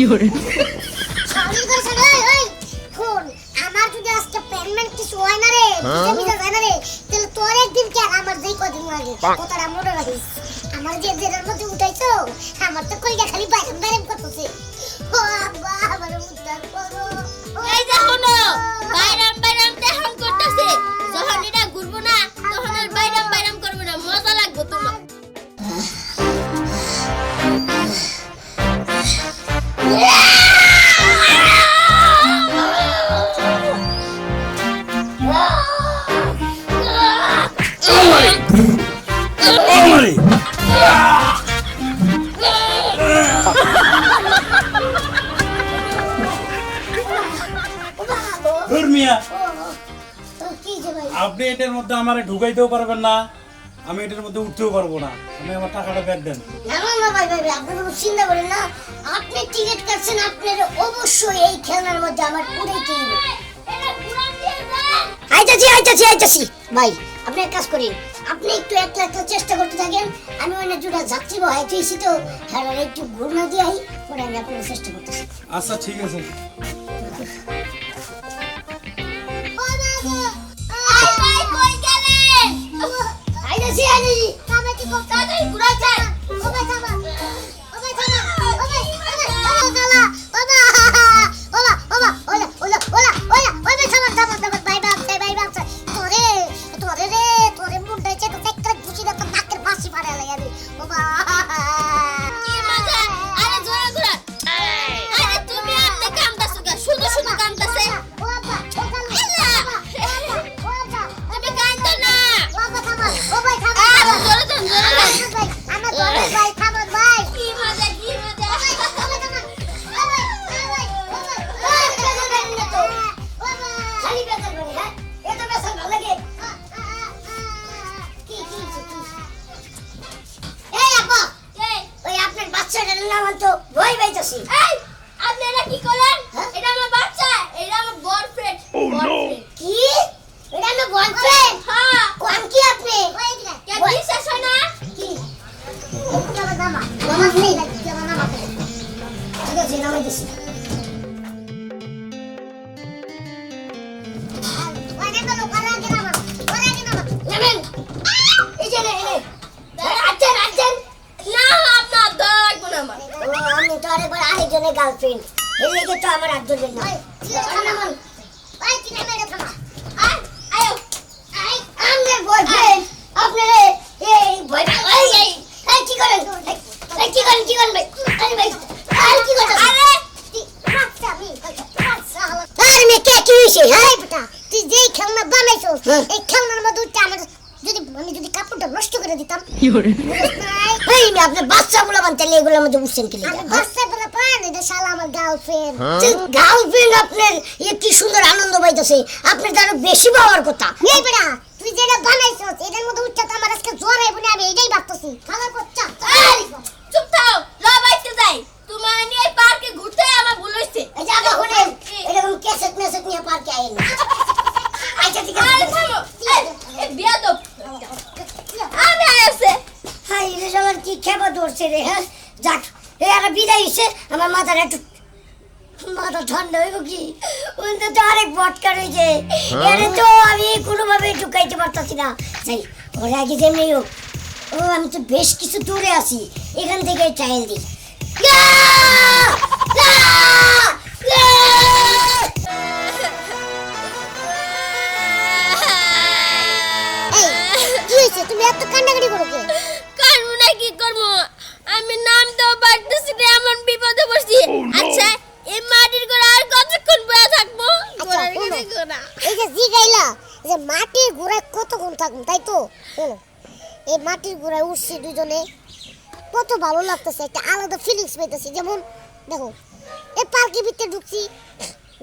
শালি গেছে 有人，শালি গেছে রে ওই ফোন আমার যদি আজকে পেমেন্ট কিছু হয় না রে জমি যায় না রে তাহলে তোর একদিন কে আমার যেই কদিন লাগে? কথাটা ধুর মিয়া। আপনি এটার মধ্যে আমার ঢুকাইতেও পারবেন না আমি এটার মধ্যে উঠতেও পারব না। আমি আমার টাকাটা ব্যাক দেন। না ভাই ভাই আপনি কোনো চিন্তা করেন না। আপনি টিকিট কাটছেন আপনার অবশ্যই এই খেলার মধ্যে আমার দিয়ে দেন আইতাছি আইতাছি আইতাছি ভাই আপনি এক কাজ করেন আপনি একটু একলা একলা চেষ্টা করতে থাকেন। আমি অনেক দুটা যাত্রী বহাইতেছি তো হ্যাঁ একটু ঘুরনা দিয়ে আই পরে আমি আপনার চেষ্টা করতেছি। আচ্ছা ঠিক আছে। আইতাছি আইতাছি তাড়াতাড়ি ঘুরাই দেন ও ভাই থামা। ও আমি তো আরেকবার আরেকজনের গার্লফ্রেন্ড এই লেগে তো আমার একজনের না নামান ওই কি নামে রে থামা আয় আয়ো আই আমার বয়ফ্রেন্ড আপনার এই বয় এই এই এই কি করেন এই কি করেন কি করেন ভাই আরে ভাই আরে কি করেন আরে রাখছে আমি রাখছে আরে মে কে কি হইছে হ্যাঁ বেটা তুই যেই খেলনা বানাইছো এই খেলনার মধ্যে উঠে আমার যদি আমি যদি কাপড়টা নষ্ট করে দিতাম 有人，এই মি বাচ্চা গুলো বানতে এগুলোর মধ্যে উঠছেন কি আমি বাচ্চা গুলো পান এটা শালা আমার গার্লফ্রেন্ড গার্লফ্রেন্ড আপনার এ কি সুন্দর আনন্দ পাইতেছে। আপনার বেশি পাওয়ার কথা। এই বেটা তুই যেটা বানাইছস এটার মধ্যে উঠছে তো আমার আজকে জ্বর আইবো আমি এটাই ভাবতেছি। খালা বাচ্চা চুপ থাও ল বাইতে যাই। তোমার নিয়ে পার্কে ঘুরতে আমার ভুল হইছে। এই যে আবার শুনেন এরকম কেসেট মেসেট নিয়ে পার্কে আইন আচ্ছা ঠিক আছে থামো এই এই বিয়া তো আমি আইছে হাই রে সবার কি খেপা ধরছে রে হ্যাঁ? যাক এই একটা বিদায় হইছে। আমার মাথার একটু মাথা ঠান্ডা হইব কি? ওইটা তো আরেক বটকা রয়েছে এর তো আমি কোনোভাবে ঢুকাইতে পারতাছি না। যাই ওর আগে যেমনি হোক। ও আমি তো বেশ কিছু দূরে আছি। এখান থেকে ট্রায়াল দিই। ইয়া! হয়েছে তুমি এত কান্নাকাটি করো কে? কারণ না কি করব? আমি নাম তো পারতেছি না এমন বিপদে পড়ছি। আচ্ছা এই মাটির ঘরে আর কতক্ষণ বয়ে থাকব? শোনো। গেছে এই যে জি গাইলা যে মাটির ঘোড়ায় কতক্ষণ থাকুন তাই তো? এই মাটির ঘোড়ায় উঠছি দুজনে। কত ভালো লাগতেছে একটা আলাদা ফিলিংস পাইতেছি। যেমন দেখো এই পার্কের ভিতরে ঢুকছি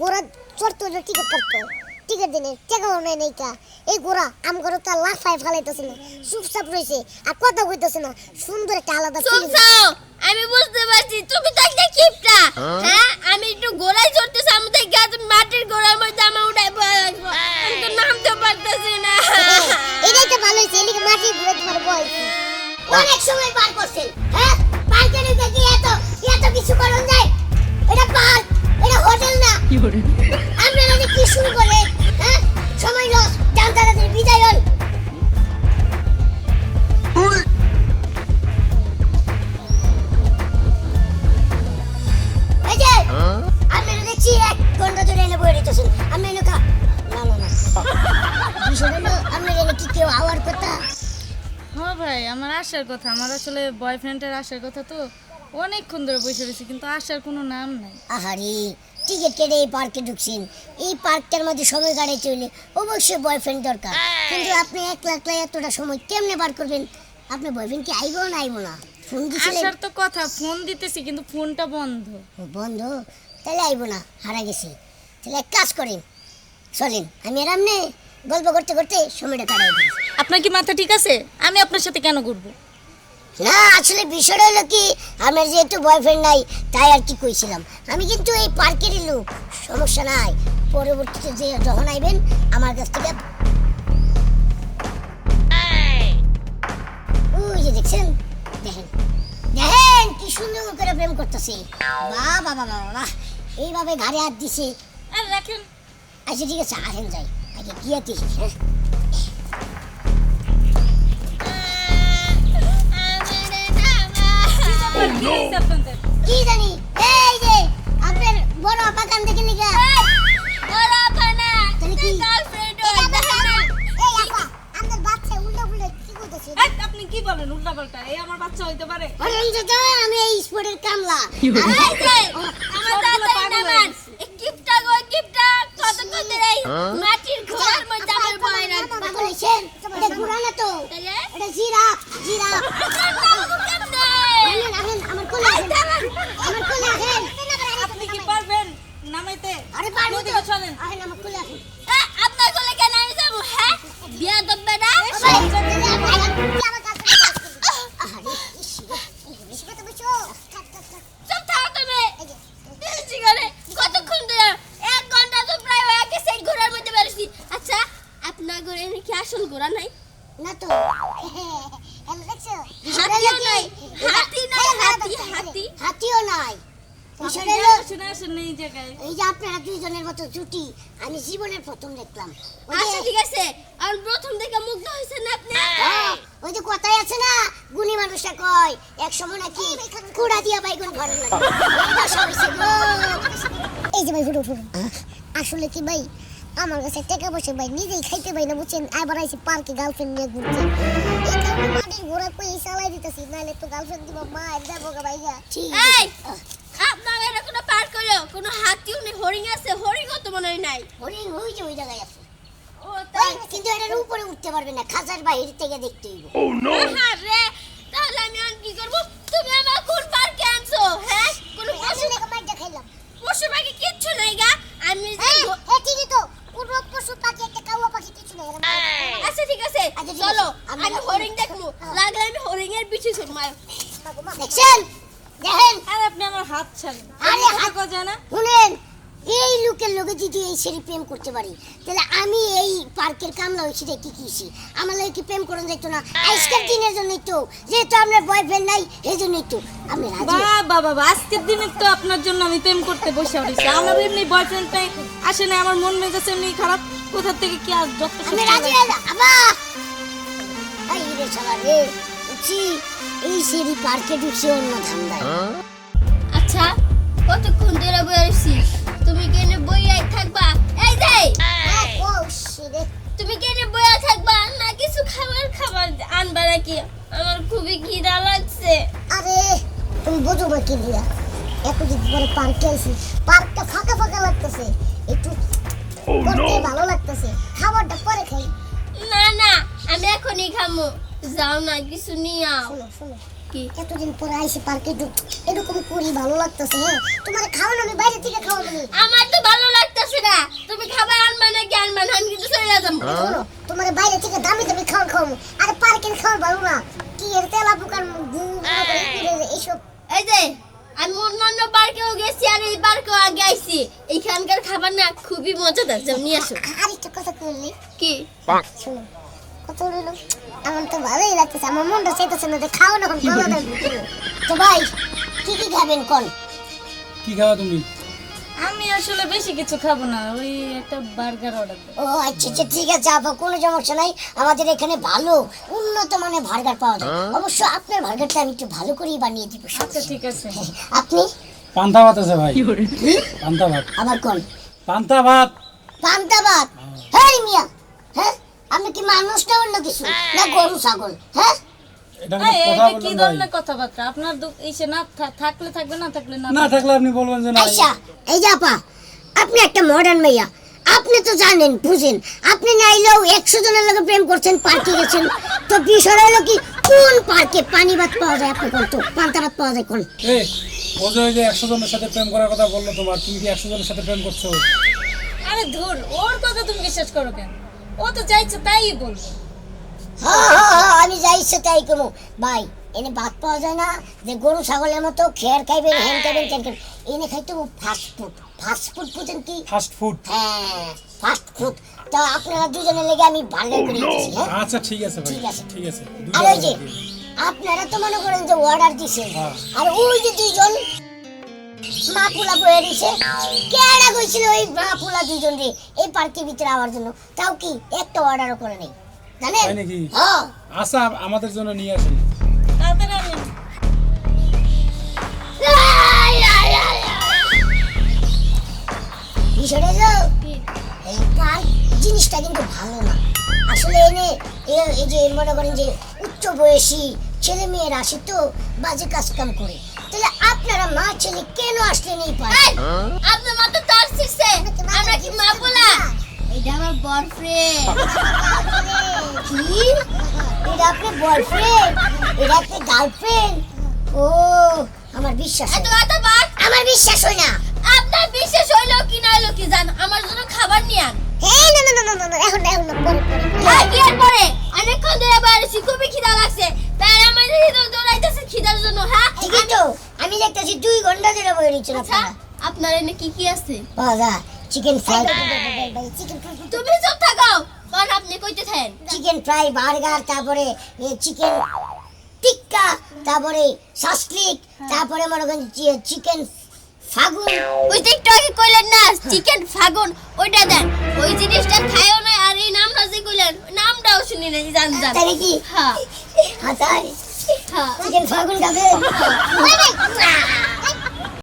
ঘোড়া চড়তে হলে টিকিট কাটতে হয়। টিকিট দিনে টাকা নেই নেই কা এই গোড়া আম ঘরে তো লাফায় ফালাইতেছে চুপচাপ রয়েছে আর কথা কইতেছে সুন্দর একটা আলাদা আমি বুঝতে পারছি তুমি তো একটা কিপটা। হ্যাঁ? হ্যাঁ আমি একটু গোড়ায় চড়তেছি আমি তো গাছ মাটির গোড়ার মধ্যে আমার উঠাই আমি নামতে পারতেছি না। এটাই তো ভালো হয়েছে এদিকে মাটির গোড়া ধর অনেক সময় পার করছেন হ্যাঁ? পার্কে ঢুকে এত এত কিছু করুন যায় এটা পার্ক। শুরু করে? হ্যাঁ? সময় লস যান তাড়াতাড়ি বিদায় হন। এই যে আপনারা দেখছি এক ঘণ্টা ধরে এনে বয়ে রেখেছেন আমি এনে কা না না না। বিষয়টা হলো আপনার এনে কি কেউ আওয়ার কথা? হ্যাঁ ভাই আমার আসার কথা। আমার আসলে বয়ফ্রেন্ডের আসার কথা তো অনেকক্ষণ ধরে বসে রয়েছে কিন্তু আসার কোনো নাম নাই। আহারি টিকিট কেটে এই পার্কে ঢুকছেন এই পার্কটার মধ্যে সময় কাটাই চলে অবশ্যই বয়ফ্রেন্ড দরকার। কিন্তু আপনি একলা একলা এতটা সময় কেমনে বার করবেন? আপনি বয়ফ্রেন্ড কি আইবো না আইবো না? ফোন দিছিলেন আসার তো কথা ফোন দিতেছি কিন্তু ফোনটা বন্ধ। বন্ধ? তাহলে আইবো না হারা গেছি। তাহলে এক কাজ করেন চলেন আমি আর আপনি গল্প করতে করতে সময়টা কাটাই দিই। আপনার কি মাথা ঠিক আছে? আমি আপনার সাথে কেন ঘুরবো? না আসলে বিষয়টা হলো কি আমার যেহেতু বয়ফ্রেন্ড নাই তাই আর কি কইছিলাম। আমি কিন্তু এই পার্কেরই লোক সমস্যা নাই। পরবর্তীতে যে যখন আইবেন আমার কাছ থেকে ওই যে দেখছেন? দেখেন। দেখেন কি সুন্দর করে প্রেম করতেছে। বাহ বাহ বাহ বাহ এইভাবে ঘাড়ে হাত দিছে। আর রাখেন। আচ্ছা ঠিক আছে আসেন যাই। আগে গিয়ে দিছি হ্যাঁ। কি জানি এই যে আপনার বড় আপা কান থেকে তাহলে কি? এই আপা, আপনার বাচ্চা উল্টা উল্টা কি করতেছে? আপনি কি বলেন উল্টা পাল্টা এই আমার বাচ্চা হইতে পারে আরে এই যে আমি এই স্পোর্টের কামলা মাটির ঘোড়ার মধ্যে আমার ভয় রাখব পাগল হয়েছেন? এটা ঘোড়া না তো তাহলে এটা জিরাফ জিরাফ আহেন, আহেন, আমার কোলে আহেন। আমার কোলে আহেন। আপনি কি পারবেন নামাইতে আরে পারব তো। ওদিকে চলেন আহেন, আমার কোলে আহেন। আপনার কোলে কেন আমি যাব হ্যাঁ বিয়া দব্বে না ও ভাই, তাহলে আপনি আহেন, কি আমার কাছে কাজ করবেন? আহারে, ইস, এই যে বেশি কথা বলছো। থাক, থাক, থাক। চুপ থাকো তুমি এই যে, বেশি করে কতক্ষণ ধরে এক ঘণ্টা তো প্রায় হয়ে? গেছে এই ঘোড়ার মধ্যে বেরোছি আচ্ছা আপনার ঘরে কি আসল ঘোড়া নাই? না তো। হাতিও নাই। হাতি নাই হ্যাঁ, হ্যাঁ, হাতি হ্যাঁ, হাতি। হাতিও নাই। আপনি বিষয়টা হলো, শুনে আসেন এই যে আপনারা দুইজনের মতো জুটি আমি জীবনের প্রথম দেখলাম। আচ্ছা ঠিক আছে। আর প্রথম থেকে মুগ্ধ হয়েছেন আপনি? হ্যাঁ, ওই যে কথাই আছে না গুণী মানুষটা কয় এক সময় নাকি কুড়া দিয়া বাইগুন ঘরে এই দশা হইছে গো। এই যে ভাই ফুটো ফুটো আসলে কি ভাই আমার কাছে টাকা পয়সা ভাই নিজেই খাইতে পাই না বুঝছেন? আবার আইসি পার্কে গার্লফ্রেন্ড নিয়ে ঘুরতে এই কারণে মাটির ঘোড়া কই চালাই দিতেছি নাহলে তো গার্লফ্রেন্ড দিব মা গা ভাইয়া। ঠিক কোনো পার করো কোনো হাতিও নেই হরিণ আছে হরিণও তো মনে হয় নাই। হরিণ ওই যে ওই জায়গায় আছে। ও তাই কিন্তু এটার উপরে উঠতে পারবে না খাঁচার বাইরে থেকে দেখতে হইব। আহারে, তাহলে আমি আর কি করব? তুমি আমার কোন পার্কে আনছো হ্যাঁ? কোনো পশু মাইটা খাইলাম। পশু পাখি কিচ্ছু নাই গা। আমি যে হ্যাঁ হ্যাঁ ঠিকই তো? কোনো পশু পাখি একটা কাউয়া পাখি কিছু নেই একটা আচ্ছা ঠিক আছে। আচ্ছা, ঠিক চলো আছে। আমি হরিণ দেখব। লাগলে আমি হরিণের পিছু ছুটবো দেখছেন? দেখেন? আর আপনি আমার হাত ছাড়েন। হাত যায় না শুনেন এই লোকের লোকে যদি এই সেরি প্রেম করতে পারি তাহলে আমি এই পার্কের কামলা হয়েছি রে কি কিছি আমার লোকে কি প্রেম করুন যাইতো না? আজকের দিনের জন্যই তো যেহেতু আপনার বয়ফ্রেন্ড নাই এই জন্যই তো। আমি রাজি? বাবা বাবা আজকের দিনে তো আপনার জন্য আমি প্রেম করতে বসে পড়েছি আমার এমনি বয়ফ্রেন্ড নাই আসে না আমার মন মেজাজ এমনি খারাপ। কোথা থেকে কি আর যত আমি রাজি আবা! এই রে শালা রে উঠছি। এই সেরি পার্কে ঢুকছি অন্য ধান্দায়। আচ্ছা কতক্ষণ ধরে বসছি তুমি কেনে বইয়াই থাকবা? এই যে! তুমি কেনে বইয়া থাকবা? না কিছু খাবার খাবার আনবা নাকি? আমার খুবই খিদা লাগছে। আরে তুমি বোঝো না কি দিয়া? এতদিন পরে পার্কে আইছি পার্কটা ফাঁকা ফাঁকা লাগতেছে। একটু করতে ভালো লাগতেছে। খাবারটা পরে খাই। না না আমি এখনই খামু। যাও না কিছু নিয়ে আও। শোনো শোনো। এতদিন পরে আইছি পার্কে এরকম করি ভালো লাগতেছে হ্যাঁ? তোমার খাওয়ানো আমি বাইরে থেকে খাওয়াবো নি আমার তো ভালো লাগতেছে না। তুমি খাবার আনবা নাকি আনবা না আমি কিন্তু চলে শোনো তোমার বাইরে থেকে দামি দামি খাওয়ার খাওয়াবো। আরে পার্কের খাওয়ার ভালো না। কি এর তেলা পোকার এইসব। এই যে আমি অন্যান্য পার্কেও গেছি আর এই পার্কেও আগে আইছি। এইখানকার খাবার না খুবই মজাদার যাও নিয়ে আসো। আরেকটা কথা করলি কি? শোনো কত আমার তো ভালোই লাগতেছে আমার মনটা চাইতেছে না যে খাও না তো ভাই কি কি খাবেন কোন? কি খাওয়া তুমি? আমি আসলে বেশি কিছু খাব না ওই একটা বার্গার অর্ডার ও আচ্ছা আচ্ছা ঠিক আছে আপা কোনো সমস্যা নাই। আমাদের এখানে ভালো উন্নত মানের বার্গার পাওয়া যায়। অবশ্য আপনার বার্গারটা আমি একটু ভালো করেই বানিয়ে দিব আচ্ছা ঠিক আছে। আপনি? পান্তা ভাত আছে ভাই। পান্তা ভাত। আবার কোন? পান্তা ভাত। পান্তা ভাত? হ্যাঁ মিয়া! আপনি কি মানুষ না অন্য কিছু? না গরু ছাগল হ্যাঁ? কি ধরনের কথাবার্তা? আপনার দু- ইসে না থাকলে থাকবে না থাকলে না না থাকলে আপনি বলবেন যে না। আচ্ছা এই যে আপা আপনি একটা মডার্ন আপনি তো জানেন বুঝেন আপনি নাইলেও একশো জনের লোকে প্রেম করছেন পার্কে গেছেন। তো বিষয় হলো কি কোন পার্কে পানি ভাত পাওয়া যায় আপনি কোন পান্তা ভাত পাওয়া যায় কোন? ও যে ওই যে একশো জনের সাথে প্রেম করার কথা বলল তোমার তুমি কি একশো জনের সাথে প্রেম করছ? আরে ধুর ওর কথা তুমি বিশ্বাস করো কেন? ও তো চাইছে তাই বলব আমি যাই ইচ্ছে তাই কমু ভাই এনে ভাত পাওয়া যায় না যে গরু ছাগলের মতো খেয়ার খাইবেন হ্যান খাইবেন ত্যান খাইবেন এনে খাইতে ফাস্ট ফুড ফাস্ট ফুড বুঝেন কি? ফাস্ট ফুড হ্যাঁ ফাস্ট ফুড তা আপনারা দুজনে লেগে আমি ভালো করে দিচ্ছি হ্যাঁ? আচ্ছা ঠিক আছে ঠিক আছে। ঠিক আছে। আর ওই যে আপনারা তো মনে করেন যে অর্ডার দিছেন হ্যাঁ। আর ওই যে দুইজন মা দিছে কেডা কইছিল ওই মা রে? এই পার্কের ভিতরে আওয়ার জন্য। তাও কি একটা অর্ডারও করে নেই? জানেন? হ্যাঁ আমাদের জন্য নিয়ে। বিষয়টা এই পার্ক জিনিসটা কিন্তু ভালো না। আসলে এনে এই যে মনে করেন যে উচ্চ বয়সী ছেলে মেয়েরা আসে তো বাজে কাজ কাম করে। তাহলে আপনারা মা ছেলে কেন আসলেন এই পার্কে আপনার মা তো তার শিখছে আমরা কি মা বলা? এটা আমার বয়ফ্রেন্ড কি? এটা আপনার বয়ফ্রেন্ড এটা আপনার গার্লফ্রেন্ড ও আমার বিশ্বাস এত। কথা বাদ আমার বিশ্বাস হয় না। আপনার বিশেষ হইল কি না হইল কি জান? আমার জন্য খাবার নিয়ে আন। হ্যাঁ না না না না, এখন এখন পরে পরে পরে। আর পরে। অনেকক্ষণ ধরে বাইরেছি খুবই খিদা লাগছে। তাই আমার হৃদয় দৌড়াইতেছে খিদার জন্য হ্যাঁ? ঠিকই তো আমি দেখতেছি দুই ঘণ্টা ধরে বই নিচ্ছেন আচ্ছা আপনার এনে কি কি আছে? বাবা চিকেন ফ্রাই তুমি চুপ থাকো কারণ আপনি কইতে থাকেন চিকেন ফ্রাই বার্গার তারপরে চিকেন টিক্কা তারপরে সাসলিক তারপরে মনে করেন চিকেন ফাগুন? ওই যে একটু আগে কইলেন না চিকেন ফাগুন ওইটা দেন। ওই জিনিসটা খায়ও না আর এই নামটা যে কইলেন নামটাও শুনি নাই জান জান। তাহলে কি হ্যাঁ। হ্যাঁ হ্যাঁ। চিকেন ফাগুন খাবে?